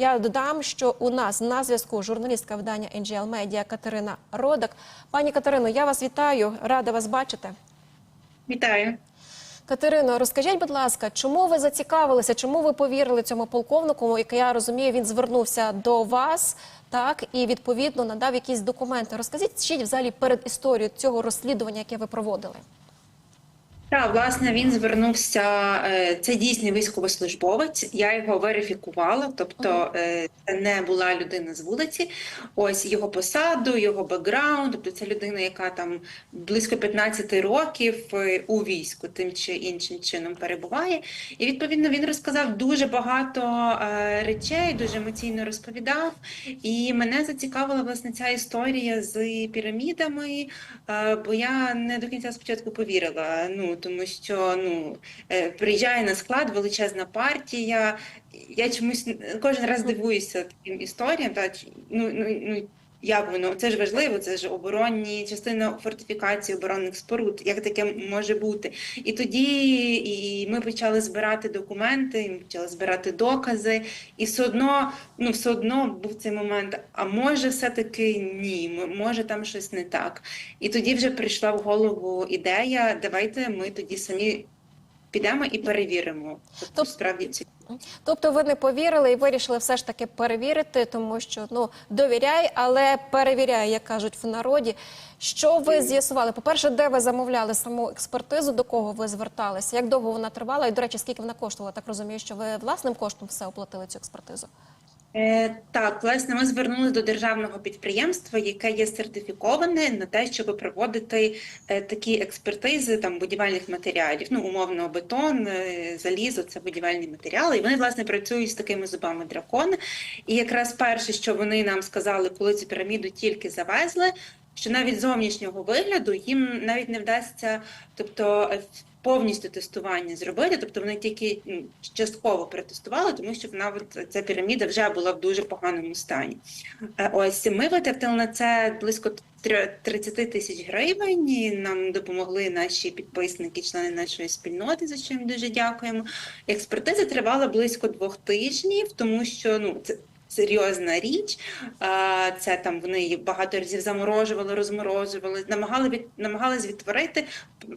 Я додам, що у нас на зв'язку журналістка видання NGL Media Катерина Родак. Пані Катерино, я вас вітаю, рада вас бачити. Вітаю. Катерино, розкажіть, будь ласка, чому ви зацікавилися, чому ви повірили цьому полковнику, як я розумію, він звернувся до вас, так і відповідно надав якісь документи. Розкажіть ще взагалі перед історією цього розслідування, яке ви проводили. Так, власне, він звернувся. е, Це дійсний військовослужбовець. Я його верифікувала, тобто е, це не була людина з вулиці. Ось його посаду, його бекграунд. Тобто це людина, яка там близько 15 років е, у війську тим чи іншим чином перебуває. І відповідно він розказав дуже багато речей, дуже емоційно розповідав. І мене зацікавила власне ця історія з пірамідами. Бо я не до кінця спочатку повірила. Ну тому що ну е, приїжджає на склад величезна партія. Я чомусь кожен раз дивуюся таким історіям. Та ну, ну, ну як воно це ж важливо, це ж оборонні частина фортифікації оборонних споруд. Як таке може бути? І тоді і ми почали збирати документи, ми почали збирати докази, і все одно, ну все одно був цей момент. А може, все-таки ні, може там щось не так. І тоді вже прийшла в голову ідея: давайте ми тоді самі підемо і перевіримо. Тобто, справді ці Тобто ви не повірили і вирішили все ж таки перевірити, тому що ну довіряй, але перевіряй, як кажуть в народі. Що ви з'ясували? По-перше, де ви замовляли саму експертизу, до кого ви зверталися? Як довго вона тривала? І, до речі, скільки вона коштувала? Так розумію, що ви власним коштом все оплатили цю експертизу. Е, Так, власне, ми звернулися до державного підприємства, яке є сертифіковане на те, щоб проводити е, такі експертизи там будівельних матеріалів. Ну, умовно, бетон, е, залізо це будівельні матеріали. І вони власне працюють з такими зубами дракона. І якраз перше, що вони нам сказали, коли цю піраміду тільки завезли. Що навіть зовнішнього вигляду їм навіть не вдасться, тобто е, повністю тестування зробити, тобто вони тільки частково перетестували, тому що вона ця піраміда вже була в дуже поганому стані. Е, Ось ми витратили на це близько тр- 30 тисяч гривень. і Нам допомогли наші підписники, члени нашої спільноти, за що їм дуже дякуємо. Експертиза тривала близько двох тижнів, тому що ну це. Серйозна річ, це там вони багато разів заморожували, розморожували, намагали від намагались відтворити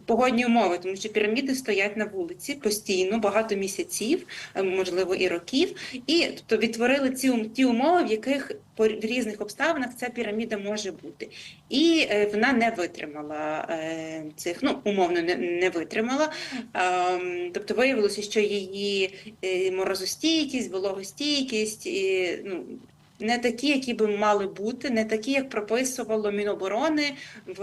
погодні умови, тому що піраміди стоять на вулиці постійно, багато місяців, е, можливо, і років. І тобто відтворили ці ті умови, в яких по різних обставинах ця піраміда може бути. І е, вона не витримала е, цих, ну умовно не, не витримала. Ем, тобто виявилося, що її е, морозостійкість, вологостійкість. Ну, не такі, які би мали бути, не такі, як прописувало Міноборони в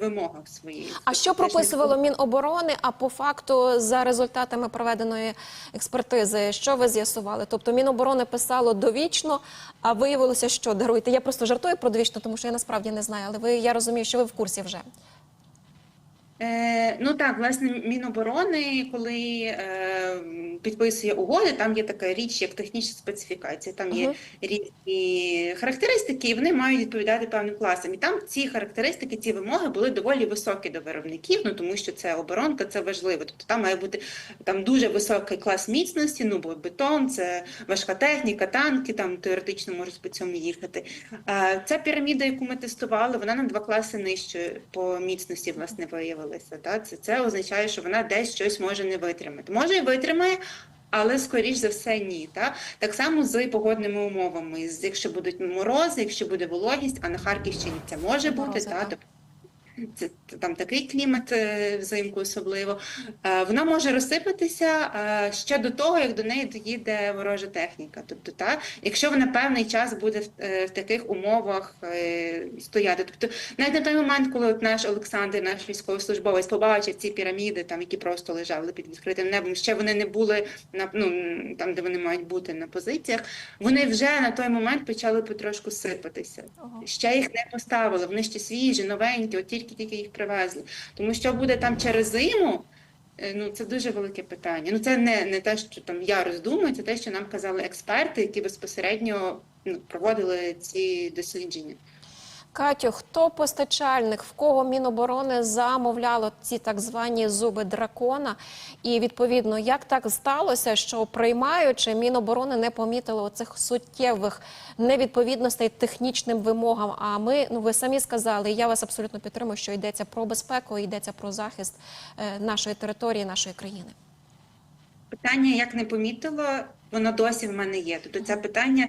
вимогах своїх. А що прописувало Міноборони? А по факту, за результатами проведеної експертизи, що ви з'ясували? Тобто Міноборони писало довічно, а виявилося, що даруйте. Я просто жартую про довічно, тому що я насправді не знаю, але ви я розумію, що ви в курсі вже. Е, ну так, власне, Міноборони, коли е, підписує угоди, там є така річ, як технічна специфікація. Там є Мгм. різні характеристики, і вони мають відповідати певним класам. І там ці характеристики, ці вимоги були доволі високі до виробників, ну тому що це оборонка, це важливо. Тобто там має бути там дуже високий клас міцності, ну бо бетон, це важка техніка, танки, там теоретично можуть по цьому їхати. Е, Ця піраміда, яку ми тестували, вона на два класи нижче по міцності власне виявилася. Да? Це, це означає, що вона десь щось може не витримати. Може і витримає, але скоріш за все ні. Та? Так само з погодними умовами. Якщо будуть морози, якщо буде вологість, а на Харківщині це може бути. Морози, Та? Це там такий клімат е, взимку особливо. Е, Вона може розсипатися е, ще до того, як до неї доїде ворожа техніка. Тобто, та, якщо вона певний час буде в, таких умовах стояти. Тобто, навіть на той момент, коли от наш Олександр, наш військовослужбовець, побачив ці піраміди, там які просто лежали під відкритим небом, ще вони не були на ну там, де вони мають бути на позиціях. Вони вже на той момент почали потрошку сипатися. Ще їх не поставили, вони ще свіжі, новенькі, от тільки-тільки їх привезли. Тому що буде там через зиму, е, ну це дуже велике питання. Ну це не, не те, що там я роздумую, це те, що нам казали експерти, які безпосередньо ну, проводили ці дослідження. Катю, хто постачальник, в кого Міноборони замовляло ці так звані зуби дракона? І відповідно, як так сталося, що приймаючи Міноборони не помітили оцих суттєвих невідповідностей технічним вимогам? А ми, ну ви самі сказали, я вас абсолютно підтримую, що йдеться про безпеку, йдеться про захист е, нашої території, нашої країни. Питання, як не помітила, воно досі в мене є. Тобто це питання,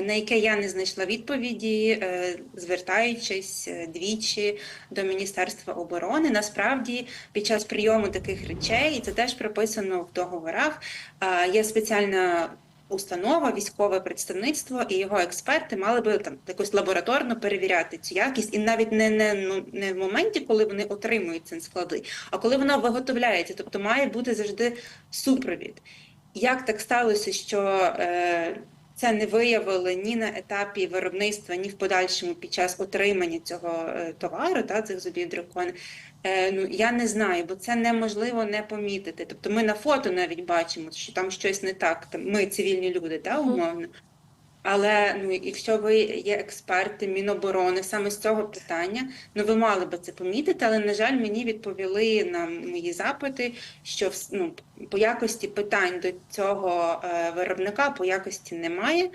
на яке я не знайшла відповіді, е, звертаючись е, двічі до Міністерства оборони. Насправді, під час прийому таких речей, і це теж прописано в договорах, е, є спеціальна. Установа, військове представництво і його експерти мали би там якось лабораторно перевіряти цю якість, і навіть не, не, ну, не в моменті, коли вони отримують ці склади, а коли воно виготовляється, тобто має бути завжди супровід. Як так сталося, що е, це не виявили ні на етапі виробництва, ні в подальшому під час отримання цього е, товару, та цих зубів дракона? Е, ну я не знаю, бо це неможливо не помітити. Тобто, ми на фото навіть бачимо, що там щось не так. Там ми цивільні люди, та умовно. Але ну, якщо ви є експерти Міноборони саме з цього питання, ну ви мали би це помітити, але на жаль, мені відповіли на мої запити, що ну, по якості питань до цього е, виробника по якості немає.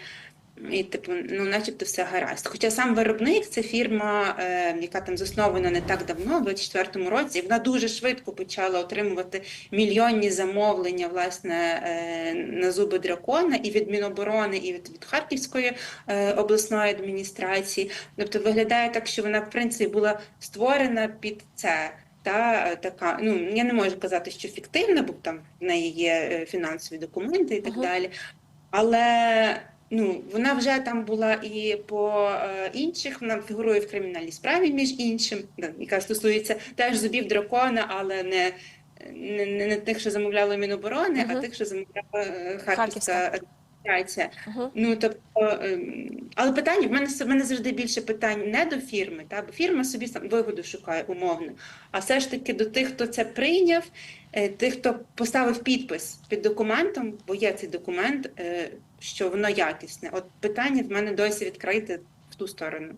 І, типу, ну, начебто все гаразд. Хоча сам виробник це фірма, е, яка там заснована не так давно, в 24-му році, і вона дуже швидко почала отримувати мільйонні замовлення власне е, на зуби дракона і від Міноборони, і від, від Харківської е, обласної адміністрації. Тобто виглядає так, що вона в принципі була створена під це. Та е, така, ну я не можу казати, що фіктивна, бо там в неї є е, фінансові документи і так Мгм. далі. Але ну вона вже там була і по е, інших, вона фігурує в кримінальній справі, між іншим, яка стосується теж зубів дракона, але не, не, не, не тих, що замовляли Міноборони, Мгм. а тих, що замовляла е, Харківська. Харківська адміністрація. Угу. Ну тобто, ем, але питання в мене в мене завжди більше питань не до фірми, та бо фірма собі сам вигоду шукає умовно, а все ж таки до тих, хто це прийняв, е, тих, хто поставив підпис під документом, бо є цей документ, е, що воно якісне. От питання в мене досі відкрите в ту сторону.